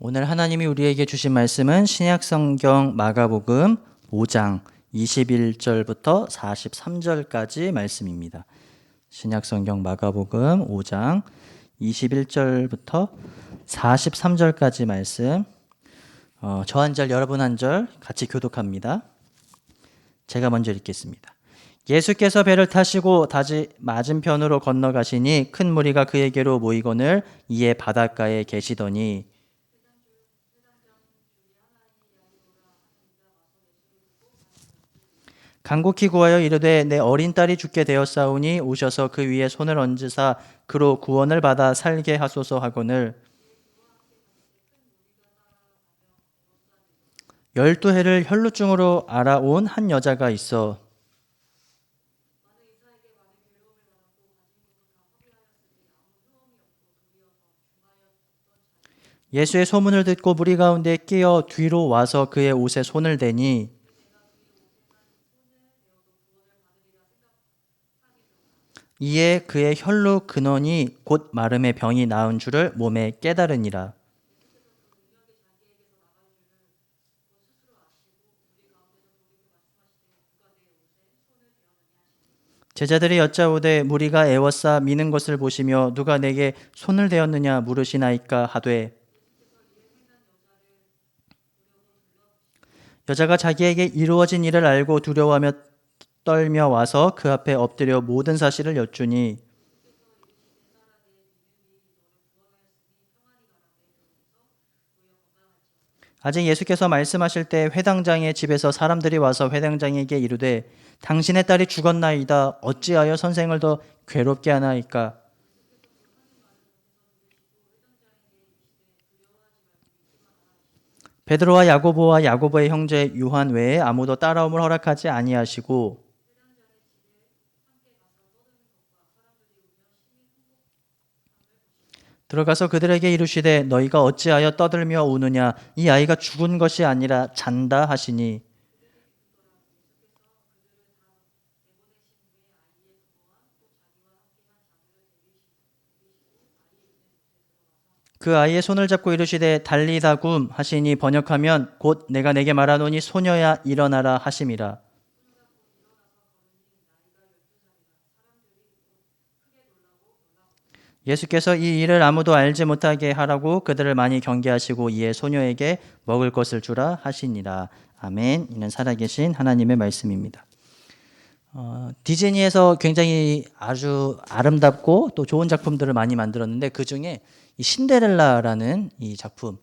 오늘 하나님이 우리에게 주신 말씀은 신약 성경 마가복음 5장 21절부터 43절까지 말씀입니다. 신약 성경 마가복음 5장 21절부터 43절까지 말씀. 어, 저 한 절, 여러분 한 절 같이 교독합니다. 제가 먼저 읽겠습니다. 예수께서 배를 타시고 다시 맞은편으로 건너가시니 큰 무리가 그에게로 모이거늘 이에 바닷가에 계시더니 간곡히 구하여 이르되 내 어린 딸이 죽게 되었사오니 오셔서 그 위에 손을 얹으사 그로 구원을 받아 살게 하소서 하거늘. 열두 해를 혈루증으로 알아온 한 여자가 있어. 예수의 소문을 듣고 무리 가운데 끼어 뒤로 와서 그의 옷에 손을 대니 이에 그의 혈루 근원이 곧 마름의 병이 나은 줄을 몸에 깨달으니라. 제자들이 여짜오되 무리가 애워싸 미는 것을 보시며 누가 내게 손을 대었느냐 물으시나이까 하되 여자가 자기에게 이루어진 일을 알고 두려워하며 떨며 와서 그 앞에 엎드려 모든 사실을 여쭈니 아직 예수께서 말씀하실 때 회당장의 집에서 사람들이 와서 회당장에게 이르되 당신의 딸이 죽었나이다. 어찌하여 선생을 더 괴롭게 하나이까? 베드로와 야고보와 야고보의 형제 요한 외에 아무도 따라옴을 허락하지 아니하시고 들어가서 그들에게 이르시되 너희가 어찌하여 떠들며 우느냐? 이 아이가 죽은 것이 아니라 잔다 하시니. 그 아이의 손을 잡고 이르시되 달리다굼 하시니 번역하면 곧 내가 내게 말하노니 소녀야 일어나라 하심이라 예수께서 이 일을 아무도 알지 못하게 하라고 그들을 많이 경계하시고 이에 소녀에게 먹을 것을 주라 하시니라 아멘 이는 살아계신 하나님의 말씀입니다. 어, 디즈니에서 굉장히 아주 아름답고 또 좋은 작품들을 많이 만들었는데 그 중에 이 신데렐라라는 이 작품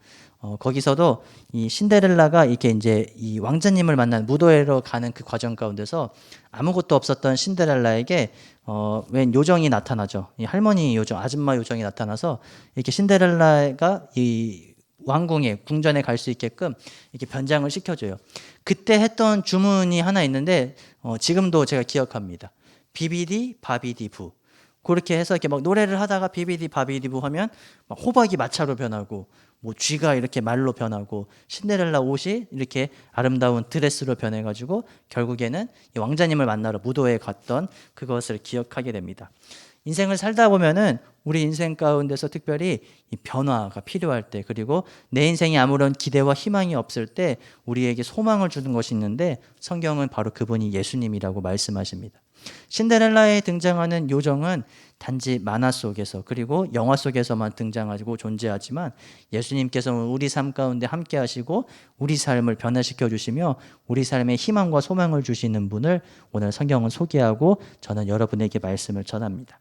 어, 거기서도 이 신데렐라가 이렇게 이제 이 왕자님을 만난 무도회로 가는 그 과정 가운데서 아무것도 없었던 신데렐라에게 어, 웬 요정이 나타나죠. 이 할머니 요정, 아줌마 요정이 나타나서 이렇게 신데렐라가 이 왕궁에 궁전에 갈 수 있게끔 이렇게 변장을 시켜줘요. 그때 했던 주문이 하나 있는데 어, 지금도 제가 기억합니다. 비비디 바비디 부. 그렇게 해서 이렇게 막 노래를 하다가 비비디 바비디 부 하면 막 호박이 마차로 변하고 뭐 쥐가 이렇게 말로 변하고 신데렐라 옷이 이렇게 아름다운 드레스로 변해가지고 결국에는 이 왕자님을 만나러 무도에 갔던 그것을 기억하게 됩니다. 인생을 살다 보면은 우리 인생 가운데서 특별히 이 변화가 필요할 때 그리고 내 인생에 아무런 기대와 희망이 없을 때 우리에게 소망을 주는 것이 있는데 성경은 바로 그분이 예수님이라고 말씀하십니다. 신데렐라에 등장하는 요정은 단지 만화 속에서 그리고 영화 속에서만 등장하고 존재하지만 예수님께서는 우리 삶 가운데 함께 하시고 우리 삶을 변화시켜 주시며 우리 삶에 희망과 소망을 주시는 분을 오늘 성경은 소개하고 저는 여러분에게 말씀을 전합니다.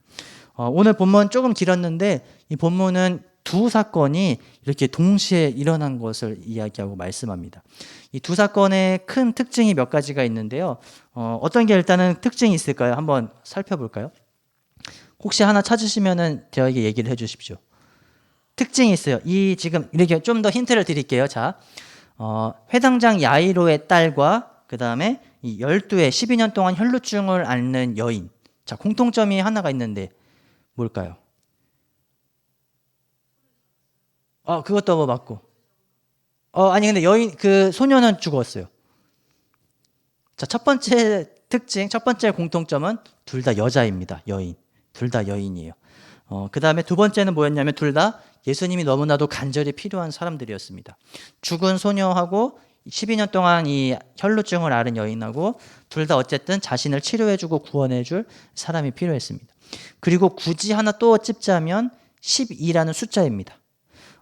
어, 오늘 본문 조금 길었는데 이 본문은 두 사건이 이렇게 동시에 일어난 것을 이야기하고 말씀합니다. 이 두 사건의 큰 특징이 몇 가지가 있는데요. 어, 어떤 게 일단은 특징이 있을까요? 한번 살펴볼까요? 혹시 하나 찾으시면은 저에게 얘기를 해 주십시오. 특징이 있어요. 이 지금 이렇게 좀 더 힌트를 드릴게요. 자, 어, 회당장 야이로의 딸과 그 다음에 이 12회 12년 동안 혈루증을 앓는 여인. 자, 공통점이 하나가 있는데 뭘까요? 어, 그것도 뭐 맞고. 어, 아니, 근데 여인, 그 소녀는 죽었어요. 자, 첫 번째 특징, 첫 번째 공통점은 둘 다 여자입니다. 여인. 둘 다 여인이에요. 어, 그 다음에 두 번째는 뭐였냐면 둘 다 예수님이 너무나도 간절히 필요한 사람들이었습니다. 죽은 소녀하고 12년 동안 이 혈루증을 앓은 여인하고 둘 다 어쨌든 자신을 치료해주고 구원해줄 사람이 필요했습니다. 그리고 굳이 하나 또 찝자면 12라는 숫자입니다.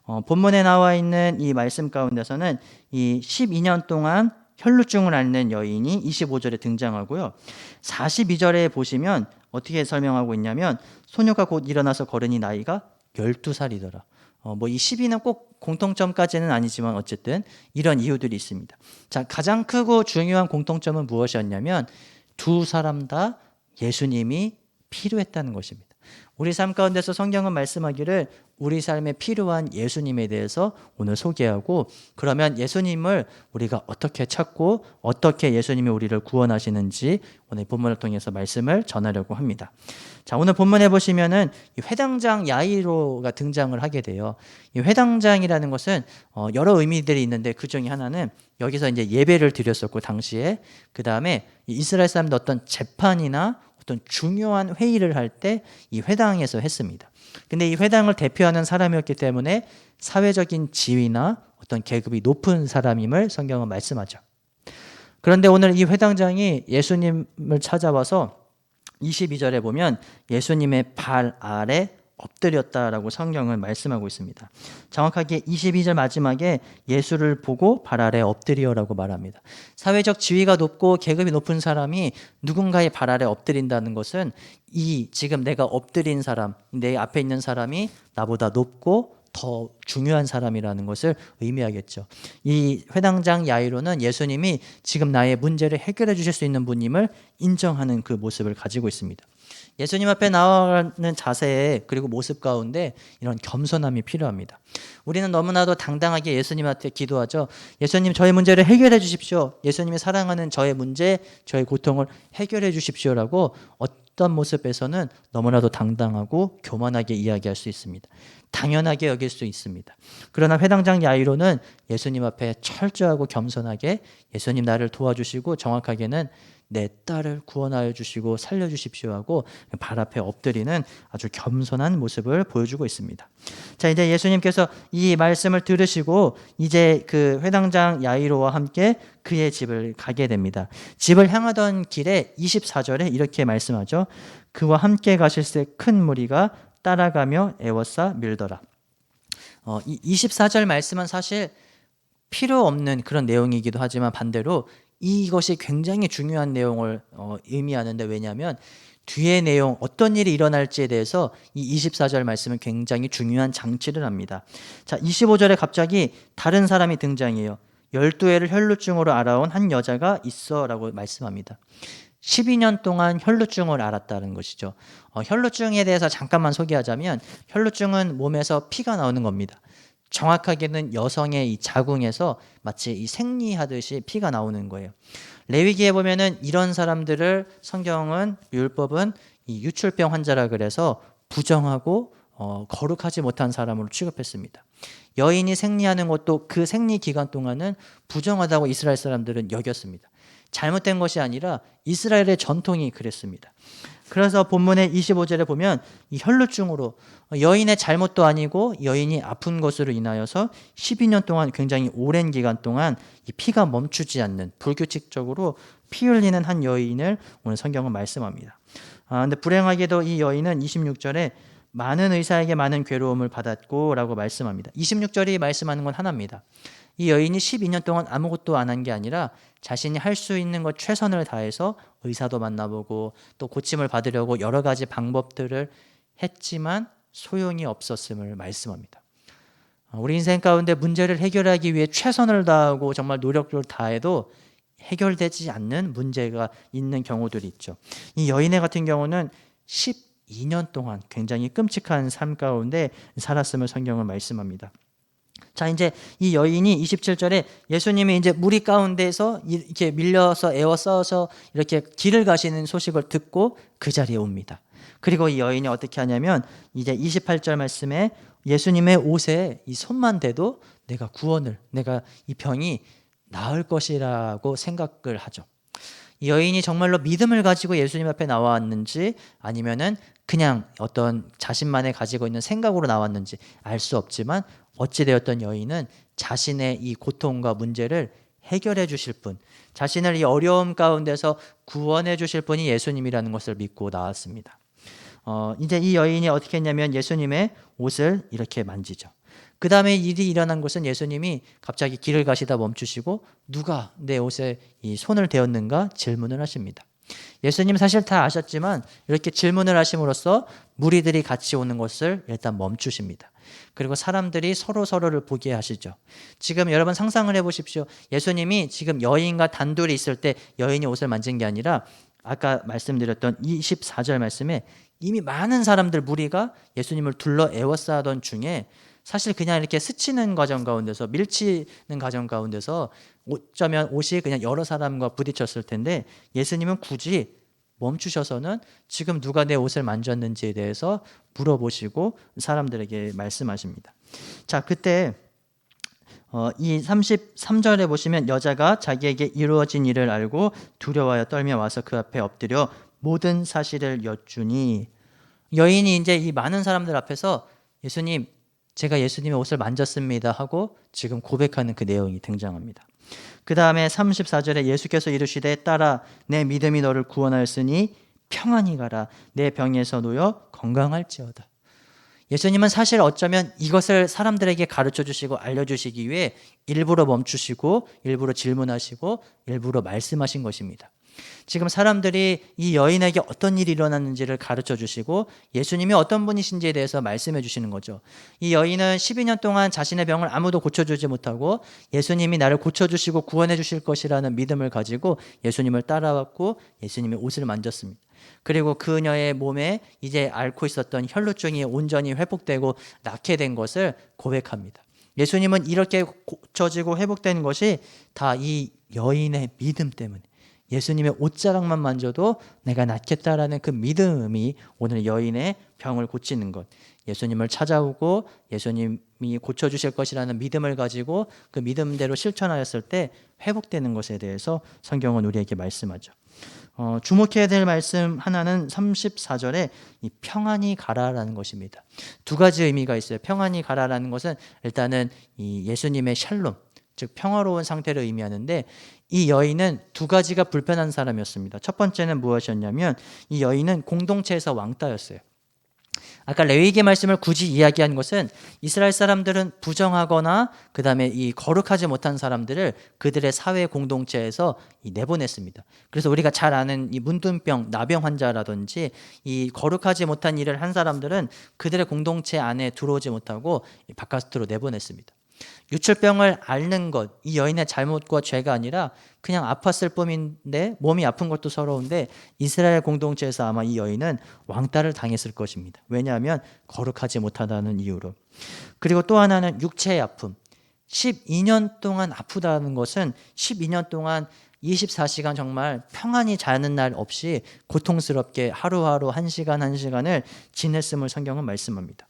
어, 본문에 나와 있는 이 말씀 가운데서는 이 12년 동안 혈루증을 앓는 여인이 25절에 등장하고요. 42절에 보시면 어떻게 설명하고 있냐면 소녀가 곧 일어나서 걸으니 나이가 12살이더라. 어, 뭐이 12는 꼭 공통점까지는 아니지만 어쨌든 이런 이유들이 있습니다. 자, 가장 크고 중요한 공통점은 무엇이었냐면 두 사람 다 예수님이 필요했다는 것입니다. 우리 삶 가운데서 성경은 말씀하기를 우리 삶에 필요한 예수님에 대해서 오늘 소개하고 그러면 예수님을 우리가 어떻게 찾고 어떻게 예수님이 우리를 구원하시는지 오늘 본문을 통해서 말씀을 전하려고 합니다. 자, 오늘 본문에 보시면은 이 회당장 야이로가 등장을 하게 돼요. 이 회당장이라는 것은 어, 여러 의미들이 있는데 그 중에 하나는 여기서 이제 예배를 드렸었고 당시에 그 다음에 이스라엘 사람들 어떤 재판이나 어떤 중요한 회의를 할 때 이 회당에서 했습니다. 근데 이 회당을 대표하는 사람이었기 때문에 사회적인 지위나 어떤 계급이 높은 사람임을 성경은 말씀하죠. 그런데 오늘 이 회당장이 예수님을 찾아와서 22절에 보면 예수님의 발 아래 엎드렸다라고 성경은 말씀하고 있습니다. 정확하게 22절 마지막에 예수를 보고 발 아래 엎드리어라고 말합니다. 사회적 지위가 높고 계급이 높은 사람이 누군가의 발 아래 엎드린다는 것은 이 지금 내가 엎드린 사람, 내 앞에 있는 사람이 나보다 높고 더 중요한 사람이라는 것을 의미하겠죠. 이 회당장 야이로는 예수님이 지금 나의 문제를 해결해 주실 수 있는 분임을 인정하는 그 모습을 가지고 있습니다. 예수님 앞에 나아가는 자세 그리고 모습 가운데 이런 겸손함이 필요합니다. 우리는 너무나도 당당하게 예수님한테 기도하죠. 예수님 저의 문제를 해결해 주십시오. 예수님이 사랑하는 저의 문제, 저의 고통을 해결해 주십시오라고 어떤 모습에서는 너무나도 당당하고 교만하게 이야기할 수 있습니다. 당연하게 여길 수 있습니다. 그러나 회당장 야이로는 예수님 앞에 철저하고 겸손하게 예수님 나를 도와주시고 정확하게는 내 딸을 구원하여 주시고 살려 주십시오 하고 발 앞에 엎드리는 아주 겸손한 모습을 보여주고 있습니다. 자, 이제 예수님께서 이 말씀을 들으시고 이제 그 회당장 야이로와 함께 그의 집을 가게 됩니다. 집을 향하던 길에 24절에 이렇게 말씀하죠. 그와 함께 가실새 큰 무리가 따라가며 애워싸 밀더라. 어, 24절 말씀은 사실 필요 없는 그런 내용이기도 하지만 반대로 이것이 굉장히 중요한 내용을 어, 의미하는데 왜냐하면 뒤의 내용 어떤 일이 일어날지에 대해서 이 24절 말씀은 굉장히 중요한 장치를 합니다. 자, 25절에 갑자기 다른 사람이 등장해요. 12회를 혈루증으로 알아온 한 여자가 있어라고 말씀합니다. 12년 동안 혈루증을 앓았다는 것이죠. 어, 혈루증에 대해서 잠깐만 소개하자면 혈루증은 몸에서 피가 나오는 겁니다. 정확하게는 여성의 이 자궁에서 마치 이 생리하듯이 피가 나오는 거예요. 레위기에 보면은 이런 사람들을 성경은 율법은 이 유출병 환자라 그래서 부정하고 어, 거룩하지 못한 사람으로 취급했습니다. 여인이 생리하는 것도 그 생리 기간 동안은 부정하다고 이스라엘 사람들은 여겼습니다. 잘못된 것이 아니라 이스라엘의 전통이 그랬습니다. 그래서 본문의 25절에 보면 이 혈루증으로 여인의 잘못도 아니고 여인이 아픈 것으로 인하여서 12년 동안 굉장히 오랜 기간 동안 이 피가 멈추지 않는 불규칙적으로 피 흘리는 한 여인을 오늘 성경은 말씀합니다. 아, 근데 불행하게도 이 여인은 26절에 많은 의사에게 많은 괴로움을 받았고라고 말씀합니다. 26절이 말씀하는 건 하나입니다. 이 여인이 12년 동안 아무것도 안 한 게 아니라 자신이 할 수 있는 것 최선을 다해서 의사도 만나보고 또 고침을 받으려고 여러 가지 방법들을 했지만 소용이 없었음을 말씀합니다. 어, 우리 인생 가운데 문제를 해결하기 위해 최선을 다하고 정말 노력을 다해도 해결되지 않는 문제가 있는 경우들이 있죠. 이 여인의 같은 경우는 12년 동안 굉장히 끔찍한 삶 가운데 살았음을 성경은 말씀합니다. 자, 이제 이 여인이 27절에 예수님이 이제 무리 가운데서 이렇게 밀려서 애워싸서 이렇게 길을 가시는 소식을 듣고 그 자리에 옵니다. 그리고 이 여인이 어떻게 하냐면 이제 28절 말씀에 예수님의 옷에 이 손만 대도 내가 구원을, 내가 이 병이 나을 것이라고 생각을 하죠. 이 여인이 정말로 믿음을 가지고 예수님 앞에 나왔는지 아니면은 그냥 어떤 자신만의 가지고 있는 생각으로 나왔는지 알 수 없지만 어찌되었던 여인은 자신의 이 고통과 문제를 해결해 주실 분, 자신을 이 어려움 가운데서 구원해 주실 분이 예수님이라는 것을 믿고 나왔습니다. 어, 이제 이 여인이 어떻게 했냐면 예수님의 옷을 이렇게 만지죠. 그 다음에 일이 일어난 것은 예수님이 갑자기 길을 가시다 멈추시고 누가 내 옷에 이 손을 대었는가 질문을 하십니다. 예수님 사실 다 아셨지만 이렇게 질문을 하심으로써 무리들이 같이 오는 것을 일단 멈추십니다. 그리고 사람들이 서로 서로를 보게 하시죠. 지금 여러분 상상을 해보십시오. 예수님이 지금 여인과 단둘이 있을 때 여인이 옷을 만진 게 아니라 아까 말씀드렸던 24절 말씀에 이미 많은 사람들 무리가 예수님을 둘러 에워싸던 중에 사실 그냥 이렇게 스치는 과정 가운데서 밀치는 과정 가운데서 어쩌면 옷이 그냥 여러 사람과 부딪혔을 텐데 예수님은 굳이 멈추셔서는 지금 누가 내 옷을 만졌는지에 대해서 물어보시고 사람들에게 말씀하십니다. 자, 그때 어, 이 33절에 보시면 여자가 자기에게 이루어진 일을 알고 두려워하여 떨며 와서 그 앞에 엎드려 모든 사실을 여쭈니 여인이 이제 이 많은 사람들 앞에서 예수님 제가 예수님의 옷을 만졌습니다 하고 지금 고백하는 그 내용이 등장합니다. 그 다음에 34절에 예수께서 이르시되 따라 내 믿음이 너를 구원하였으니 평안히 가라 내 병에서 놓여 건강할지어다. 예수님은 사실 어쩌면 이것을 사람들에게 가르쳐 주시고 알려 주시기 위해 일부러 멈추시고 일부러 질문하시고 일부러 말씀하신 것입니다. 지금 사람들이 이 여인에게 어떤 일이 일어났는지를 가르쳐 주시고 예수님이 어떤 분이신지에 대해서 말씀해 주시는 거죠. 이 여인은 12년 동안 자신의 병을 아무도 고쳐주지 못하고 예수님이 나를 고쳐주시고 구원해 주실 것이라는 믿음을 가지고 예수님을 따라왔고 예수님의 옷을 만졌습니다. 그리고 그녀의 몸에 이제 앓고 있었던 혈루증이 온전히 회복되고 낫게 된 것을 고백합니다. 예수님은 이렇게 고쳐지고 회복된 것이 다 이 여인의 믿음 때문에 예수님의 옷자락만 만져도 내가 낫겠다라는 그 믿음이 오늘 여인의 병을 고치는 것. 예수님을 찾아오고 예수님이 고쳐주실 것이라는 믿음을 가지고 그 믿음대로 실천하였을 때 회복되는 것에 대해서 성경은 우리에게 말씀하죠. 어, 주목해야 될 말씀 하나는 34절에 이 평안히 가라라는 것입니다. 두 가지 의미가 있어요. 평안히 가라라는 것은 일단은 이 예수님의 샬롬, 즉 평화로운 상태를 의미하는데 이 여인은 두 가지가 불편한 사람이었습니다. 첫 번째는 무엇이었냐면 이 여인은 공동체에서 왕따였어요. 아까 레위기 말씀을 굳이 이야기한 것은 이스라엘 사람들은 부정하거나 그다음에 이 거룩하지 못한 사람들을 그들의 사회 공동체에서 내보냈습니다. 그래서 우리가 잘 아는 이 문둥병, 나병 환자라든지 이 거룩하지 못한 일을 한 사람들은 그들의 공동체 안에 들어오지 못하고 바깥으로 내보냈습니다. 유출병을 앓는 것, 이 여인의 잘못과 죄가 아니라 그냥 아팠을 뿐인데 몸이 아픈 것도 서러운데 이스라엘 공동체에서 아마 이 여인은 왕따를 당했을 것입니다. 왜냐하면 거룩하지 못하다는 이유로. 그리고 또 하나는 육체의 아픔. 12년 동안 아프다는 것은 12년 동안 24시간 정말 평안히 자는 날 없이 고통스럽게 하루하루 한 시간 한 시간을 지냈음을 성경은 말씀합니다.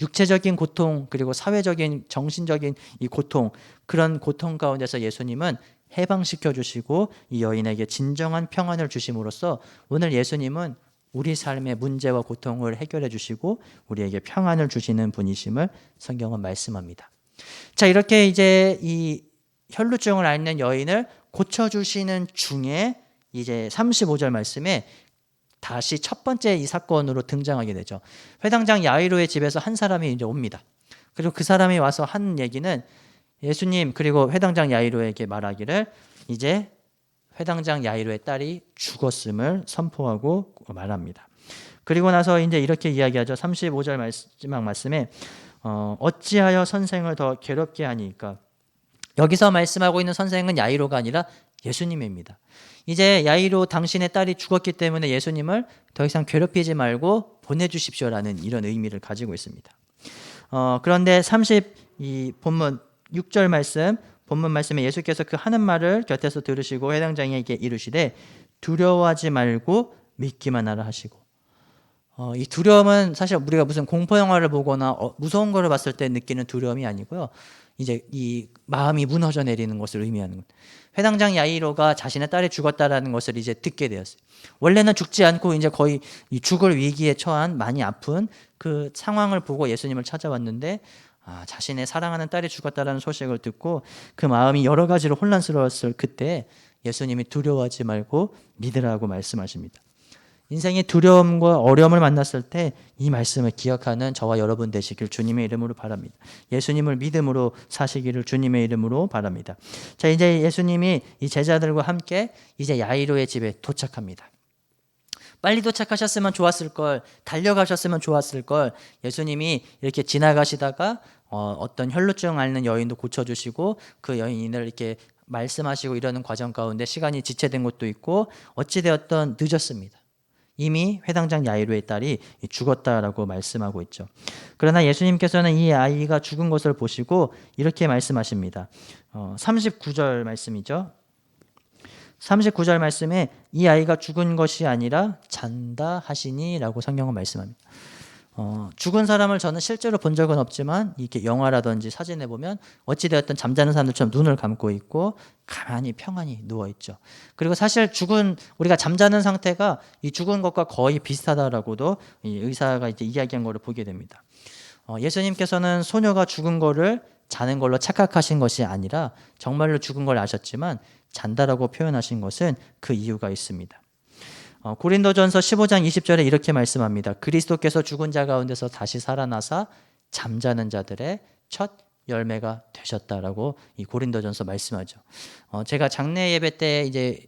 육체적인 고통 그리고 사회적인 정신적인 이 고통 그런 고통 가운데서 예수님은 해방시켜 주시고 이 여인에게 진정한 평안을 주심으로써 오늘 예수님은 우리 삶의 문제와 고통을 해결해 주시고 우리에게 평안을 주시는 분이심을 성경은 말씀합니다. 자, 이렇게 이제 이 혈루증을 앓는 여인을 고쳐 주시는 중에 이제 35절 말씀에 다시 첫 번째 이 사건으로 등장하게 되죠. 회당장 야이로의 집에서 한 사람이 이제 옵니다. 그리고 그 사람이 와서 한 얘기는 예수님 그리고 회당장 야이로에게 말하기를 이제 회당장 야이로의 딸이 죽었음을 선포하고 말합니다. 그리고 나서 이제 이렇게 이야기하죠. 35절 마지막 말씀에 어, 어찌하여 선생을 더 괴롭게 하니까 여기서 말씀하고 있는 선생은 야이로가 아니라 예수님입니다. 이제 야이로 당신의 딸이 죽었기 때문에 예수님을 더 이상 괴롭히지 말고 보내주십시오라는 이런 의미를 가지고 있습니다. 어, 그런데 30이 본문 6절 말씀 본문 말씀에 예수께서 그 하는 말을 곁에서 들으시고 회당장에게 이르시되 두려워하지 말고 믿기만 하라 하시고 어, 이 두려움은 사실 우리가 무슨 공포 영화를 보거나 어, 무서운 거를 봤을 때 느끼는 두려움이 아니고요. 이제 이 마음이 무너져 내리는 것을 의미하는 것. 회당장 야이로가 자신의 딸이 죽었다라는 것을 이제 듣게 되었어요. 원래는 죽지 않고 이제 거의 이 죽을 위기에 처한 많이 아픈 그 상황을 보고 예수님을 찾아왔는데 아, 자신의 사랑하는 딸이 죽었다라는 소식을 듣고 그 마음이 여러 가지로 혼란스러웠을 그때 예수님이 두려워하지 말고 믿으라고 말씀하십니다. 인생의 두려움과 어려움을 만났을 때 이 말씀을 기억하는 저와 여러분 되시길 주님의 이름으로 바랍니다. 예수님을 믿음으로 사시기를 주님의 이름으로 바랍니다. 자, 이제 예수님이 이 제자들과 함께 이제 야이로의 집에 도착합니다. 빨리 도착하셨으면 좋았을 걸, 달려가셨으면 좋았을 걸, 예수님이 이렇게 지나가시다가 어, 어떤 혈루증 앓는 여인도 고쳐주시고 그 여인을 이렇게 말씀하시고 이러는 과정 가운데 시간이 지체된 것도 있고 어찌되었던 늦었습니다. 이미 회당장 야이로의 딸이 죽었다라고 말씀하고 있죠. 그러나 예수님께서는 이 아이가 죽은 것을 보시고 이렇게 말씀하십니다. 어, 39절 말씀이죠. 39절 말씀에 이 아이가 죽은 것이 아니라 잔다 하시니라고 성경은 말씀합니다. 어, 죽은 사람을 저는 실제로 본 적은 없지만 이렇게 영화라든지 사진에 보면 어찌되었든 잠자는 사람들처럼 눈을 감고 있고 가만히 평안히 누워 있죠. 그리고 사실 죽은 우리가 잠자는 상태가 이 죽은 것과 거의 비슷하다라고도 이 의사가 이제 이야기한 거를 보게 됩니다. 어, 예수님께서는 소녀가 죽은 거를 자는 걸로 착각하신 것이 아니라 정말로 죽은 걸 아셨지만 잔다라고 표현하신 것은 그 이유가 있습니다. 어, 고린도전서 15장 20절에 이렇게 말씀합니다. 그리스도께서 죽은 자 가운데서 다시 살아나사 잠자는 자들의 첫 열매가 되셨다라고 이 고린도전서 말씀하죠. 어, 제가 장례 예배 때 이제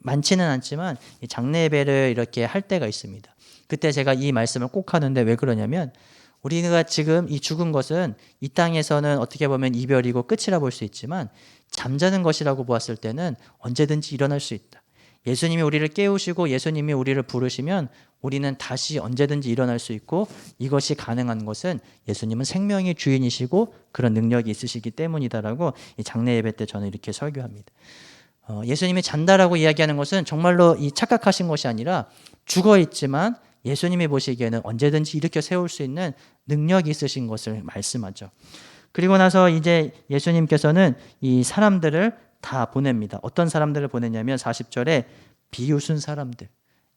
많지는 않지만 이 장례 예배를 이렇게 할 때가 있습니다. 그때 제가 이 말씀을 꼭 하는데 왜 그러냐면 우리가 지금 이 죽은 것은 이 땅에서는 어떻게 보면 이별이고 끝이라 볼 수 있지만 잠자는 것이라고 보았을 때는 언제든지 일어날 수 있다. 예수님이 우리를 깨우시고 예수님이 우리를 부르시면 우리는 다시 언제든지 일어날 수 있고 이것이 가능한 것은 예수님은 생명의 주인이시고 그런 능력이 있으시기 때문이다라고 이 장례 예배 때 저는 이렇게 설교합니다. 어, 예수님이 잔다라고 이야기하는 것은 정말로 이 착각하신 것이 아니라 죽어 있지만 예수님이 보시기에는 언제든지 일으켜 세울 수 있는 능력이 있으신 것을 말씀하죠. 그리고 나서 이제 예수님께서는 이 사람들을 다 보냅니다. 어떤 사람들을 보냈냐면 40절에 비웃은 사람들.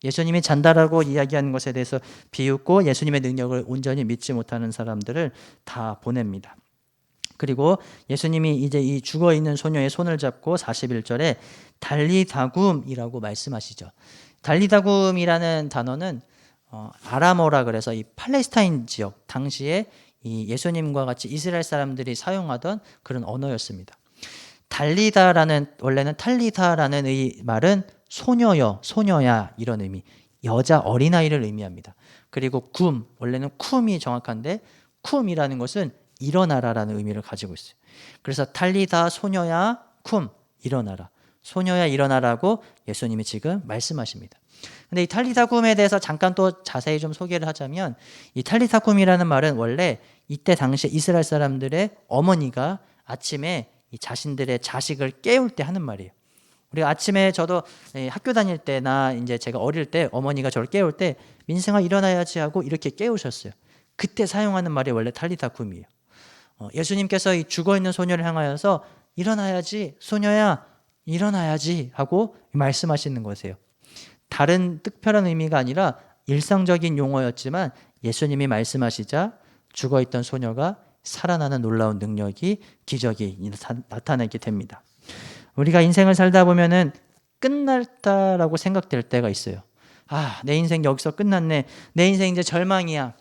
예수님이 잔다라고 이야기하는 것에 대해서 비웃고 예수님의 능력을 온전히 믿지 못하는 사람들을 다 보냅니다. 그리고 예수님이 이제 이 죽어 있는 소녀의 손을 잡고 41절에 달리다굼이라고 말씀하시죠. 달리다굼이라는 단어는 어, 아람어라 그래서 이 팔레스타인 지역 당시에 이 예수님과 같이 이스라엘 사람들이 사용하던 그런 언어였습니다. 달리다라는 원래는 탈리다라는 의 말은 소녀여, 소녀야 이런 의미. 여자 어린아이를 의미합니다. 그리고 굼 원래는 쿰이 정확한데 쿰이라는 것은 일어나라라는 의미를 가지고 있어요. 그래서 탈리다 소녀야 쿰 일어나라. 소녀야 일어나라고 예수님이 지금 말씀하십니다. 근데 이 탈리다쿰에 대해서 잠깐 또 자세히 좀 소개를 하자면 이 탈리다쿰이라는 말은 원래 이때 당시 이스라엘 사람들의 어머니가 아침에 이 자신들의 자식을 깨울 때 하는 말이에요. 우리 아침에 저도 학교 다닐 때나 이제 제가 어릴 때 어머니가 저를 깨울 때 민생아 일어나야지 하고 이렇게 깨우셨어요. 그때 사용하는 말이 원래 탈리다쿰이에요. 어, 예수님께서 이 죽어 있는 소녀를 향하여서 일어나야지 소녀야 일어나야지 하고 말씀하시는 거세요. 다른 특별한 의미가 아니라 일상적인 용어였지만 예수님이 말씀하시자 죽어 있던 소녀가 살아나는 놀라운 능력이 기적이 나타나게 됩니다. 우리가 인생을 살다 보면은 끝났다라고 생각될 때가 있어요. 아, 내 인생 여기서 끝났네. 내 인생 이제 절망이야.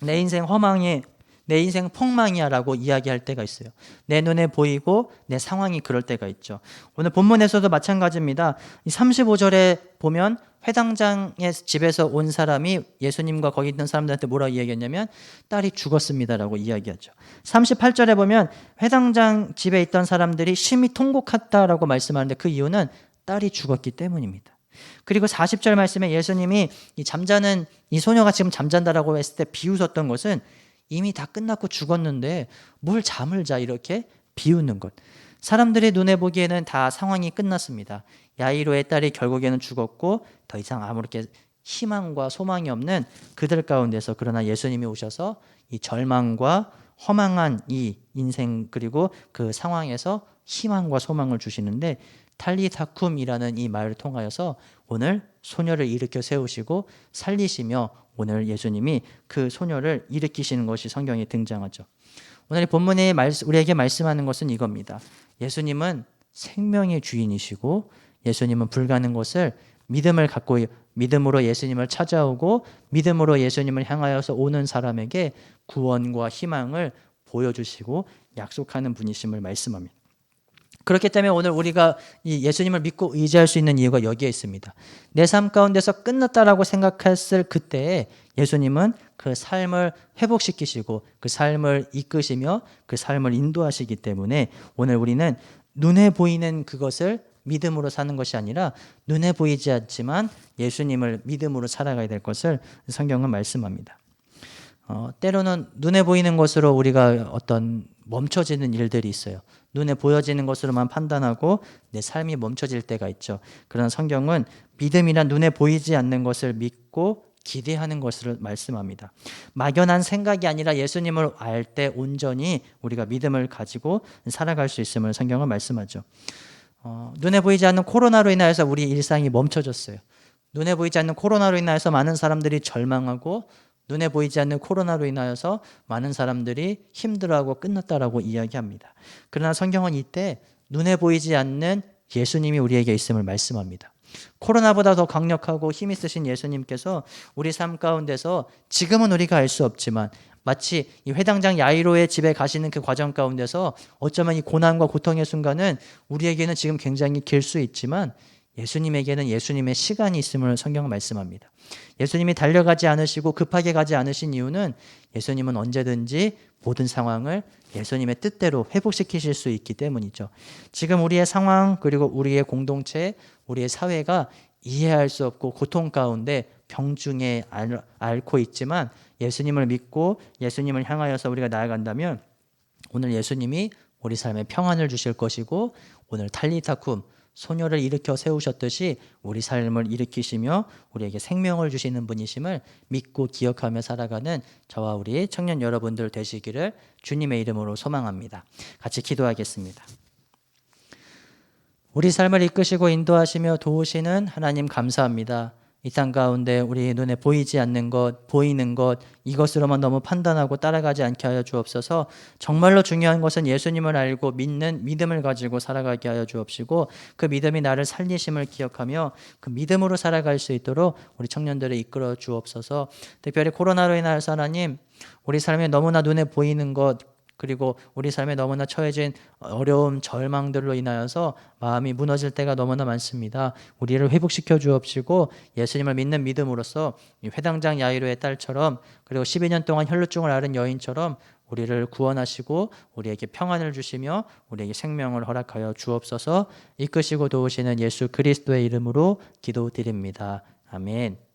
내 인생 허망해. 내 인생 폭망이야 라고 이야기할 때가 있어요. 내 눈에 보이고 내 상황이 그럴 때가 있죠. 오늘 본문에서도 마찬가지입니다. 35절에 보면 회당장의 집에서 온 사람이 예수님과 거기 있는 사람들한테 뭐라고 이야기했냐면 딸이 죽었습니다라고 이야기하죠. 38절에 보면 회당장 집에 있던 사람들이 심히 통곡했다라고 말씀하는데 그 이유는 딸이 죽었기 때문입니다. 그리고 40절 말씀에 예수님이 이 잠자는 이 소녀가 지금 잠잔다라고 했을 때 비웃었던 것은 이미 다 끝났고 죽었는데 뭘 잠을 자 이렇게 비웃는 것. 사람들의 눈에 보기에는 다 상황이 끝났습니다. 야이로의 딸이 결국에는 죽었고 더 이상 아무렇게 희망과 소망이 없는 그들 가운데서 그러나 예수님이 오셔서 이 절망과 허망한 이 인생 그리고 그 상황에서 희망과 소망을 주시는데 탈리다쿰이라는 이 말을 통하여서 오늘 소녀를 일으켜 세우시고 살리시며 오늘 예수님이 그 소녀를 일으키시는 것이 성경에 등장하죠. 오늘 본문에 우리에게 말씀하는 것은 이겁니다. 예수님은 생명의 주인이시고 예수님은 불가는 것을 믿음을 갖고 믿음으로 예수님을 찾아오고 믿음으로 예수님을 향하여서 오는 사람에게 구원과 희망을 보여주시고 약속하는 분이심을 말씀합니다. 그렇기 때문에 오늘 우리가 이 예수님을 믿고 의지할 수 있는 이유가 여기에 있습니다. 내 삶 가운데서 끝났다라고 생각했을 그때에 예수님은 그 삶을 회복시키시고 그 삶을 이끄시며 그 삶을 인도하시기 때문에 오늘 우리는 눈에 보이는 그것을 믿음으로 사는 것이 아니라 눈에 보이지 않지만 예수님을 믿음으로 살아가야 될 것을 성경은 말씀합니다. 어, 때로는 눈에 보이는 것으로 우리가 어떤 멈춰지는 일들이 있어요. 눈에 보여지는 것으로만 판단하고 내 삶이 멈춰질 때가 있죠. 그러나 성경은 믿음이란 눈에 보이지 않는 것을 믿고 기대하는 것을 말씀합니다. 막연한 생각이 아니라 예수님을 알 때 온전히 우리가 믿음을 가지고 살아갈 수 있음을 성경은 말씀하죠. 어, 눈에 보이지 않는 코로나로 인하여서 우리 일상이 멈춰졌어요. 눈에 보이지 않는 코로나로 인하여서 많은 사람들이 절망하고 눈에 보이지 않는 코로나로 인하여서 많은 사람들이 힘들어하고 끝났다라고 이야기합니다. 그러나 성경은 이때 눈에 보이지 않는 예수님이 우리에게 있음을 말씀합니다. 코로나보다 더 강력하고 힘이 쓰신 예수님께서 우리 삶 가운데서 지금은 우리가 알 수 없지만 마치 이 회당장 야이로의 집에 가시는 그 과정 가운데서 어쩌면 이 고난과 고통의 순간은 우리에게는 지금 굉장히 길 수 있지만 예수님에게는 예수님의 시간이 있음을 성경은 말씀합니다. 예수님이 달려가지 않으시고 급하게 가지 않으신 이유는 예수님은 언제든지 모든 상황을 예수님의 뜻대로 회복시키실 수 있기 때문이죠. 지금 우리의 상황 그리고 우리의 공동체, 우리의 사회가 이해할 수 없고 고통 가운데 병중에 앓고 있지만 예수님을 믿고 예수님을 향하여서 우리가 나아간다면 오늘 예수님이 우리 삶에 평안을 주실 것이고 오늘 탈리타쿰 소녀를 일으켜 세우셨듯이 우리 삶을 일으키시며 우리에게 생명을 주시는 분이심을 믿고 기억하며 살아가는 저와 우리 청년 여러분들 되시기를 주님의 이름으로 소망합니다. 같이 기도하겠습니다. 우리 삶을 이끄시고 인도하시며 도우시는 하나님 감사합니다. 이 땅 가운데 우리 눈에 보이지 않는 것, 보이는 것, 이것으로만 너무 판단하고 따라가지 않게 하여 주옵소서. 정말로 중요한 것은 예수님을 알고 믿는 믿음을 가지고 살아가게 하여 주옵시고 그 믿음이 나를 살리심을 기억하며 그 믿음으로 살아갈 수 있도록 우리 청년들을 이끌어 주옵소서. 특별히 코로나로 인하여서 하나님 우리 삶에 너무나 눈에 보이는 것, 그리고 우리 삶에 너무나 처해진 어려움, 절망들로 인하여서 마음이 무너질 때가 너무나 많습니다. 우리를 회복시켜 주옵시고 예수님을 믿는 믿음으로써 회당장 야이로의 딸처럼 그리고 12년 동안 혈루증을 앓은 여인처럼 우리를 구원하시고 우리에게 평안을 주시며 우리에게 생명을 허락하여 주옵소서 이끄시고 도우시는 예수 그리스도의 이름으로 기도드립니다. 아멘.